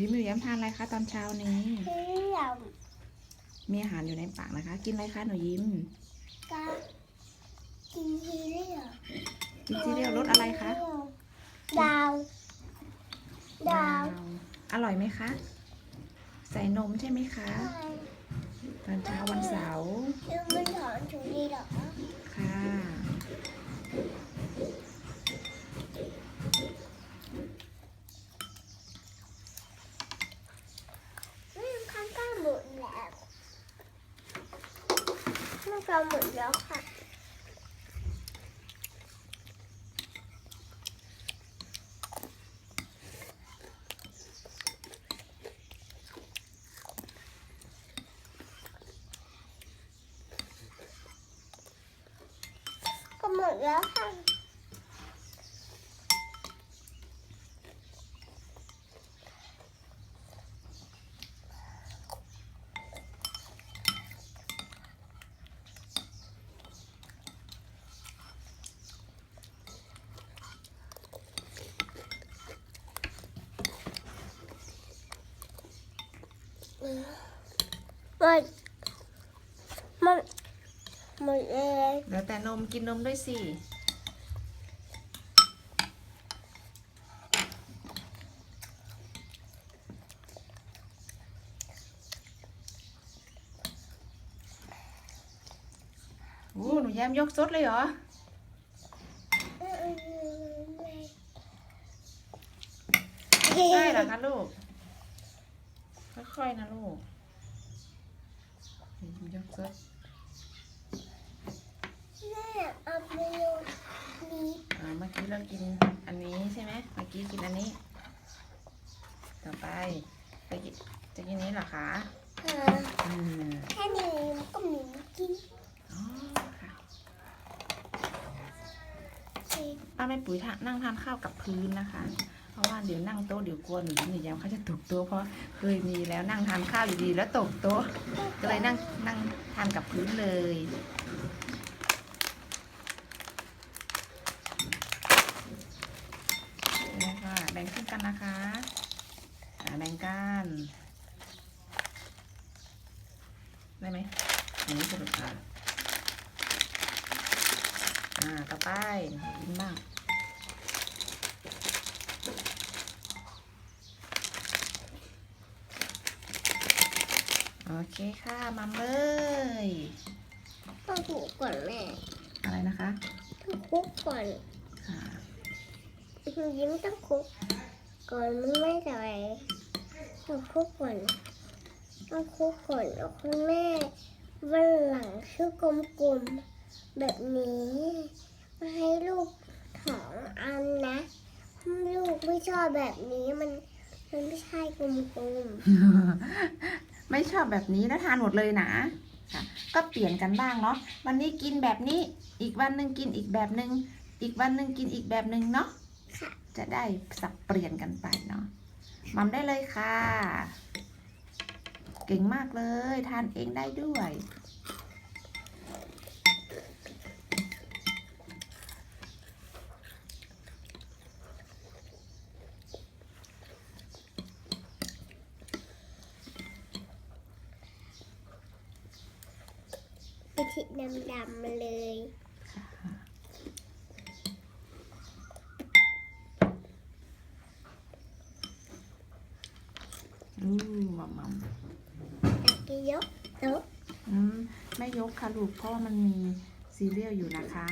ยิ้มหนูแย้มทานอะไรคะตอนเช้านี้เที่ยวมีอาหารอยู่ในปากนะคะ กินอะไรคะหนูยิ้มก็กินทีเรียวกินซีเรียลรสอะไรคะดาว ดาวอร่อยไหมคะ ใส่นมใช่ไหมคะ ตอนเช้าวันเสาร์ยังไม่ถอนถุงดีหรอ ค่ะ ไม่ข้างก้าหมดแล้ว มันก็หมดแล้วค่ะ ก็หมดแล้วค่ะ มดหมดหมดเลยเหลือแต่นมกินนมด้วยสิโอ้หนูแย้มยกซดเลยเหรอ ได้เหรอคะลูก ค่อยๆนะลูกยกซดแม่เอาไปโยนนี้อ่าเมื่อกี้เรากินอันนี้ใช่ไหมเมื่อกี้กินอันนี้ ต่อไปจะกินจะกินนี้เหรอคะค่ะอืมแค่นี้ก็มีกินอ๋อค่ะป้าแม่ปุ๋ยทานั่งทานข้าวกับพื้นนะคะ เพราะว่าเดี๋ยวนั่งโต๊ะเดี๋ยวกลัวหนูหนูย้มเขาจะตกโต๊ะเพราะเคยมีแล้วนั่งทานข้าวอยู่ดีแล้วตกโต๊ะก็เลยนั่งนั่งทานกับพื้นเลยนี่ค่ะแบ่งครึ่งกันนะคะแบ่งกันได้ไหมอย่างนี้สรุปอะอ่าต่อไปกินบ้าง โอเคค่ะมัมเลยต้องคลุกก่อนแม่อะไรนะคะต้องคลุกก่อนค่ะยิ้มต้องคลุกก่อนมันไม่จะไปต้องคลุกก่อนต้องคลุกก่อนแล้วคุณแม่วันหลังชื่อกลมๆแบบนี้มาให้ลูกสองอันนะ ลูกไม่ชอบแบบนี้มัน มันไม่ใช่กลมๆไม่ชอบแบบนี้แล้วทานหมดเลยนะค่ะก็เปลี่ยนกันบ้างเนาะวันนี้กินแบบนี้อีกวันหนึ่งกินอีกแบบหนึ่งอีกวันหนึ่งกินอีกแบบหนึ่งเนาะค่ะจะได้สับเปลี่ยนกันไปเนาะมัมได้เลยค่ะ เก่งมากเลย ทานเองได้ด้วย ไปทิดดำๆมาเลย อืมมัมมัมตะกี้ยกโต๊ะอืมไม่ยกค่ะลูกเพราะว่ามันมีซีเรียลอยู่นะคะ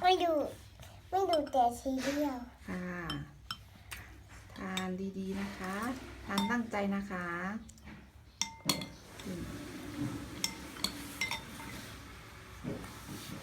ไม่ดู ไม่ดูแต่ทีเดียวค่ะทานดีๆนะคะ ทานตั้งใจนะคะ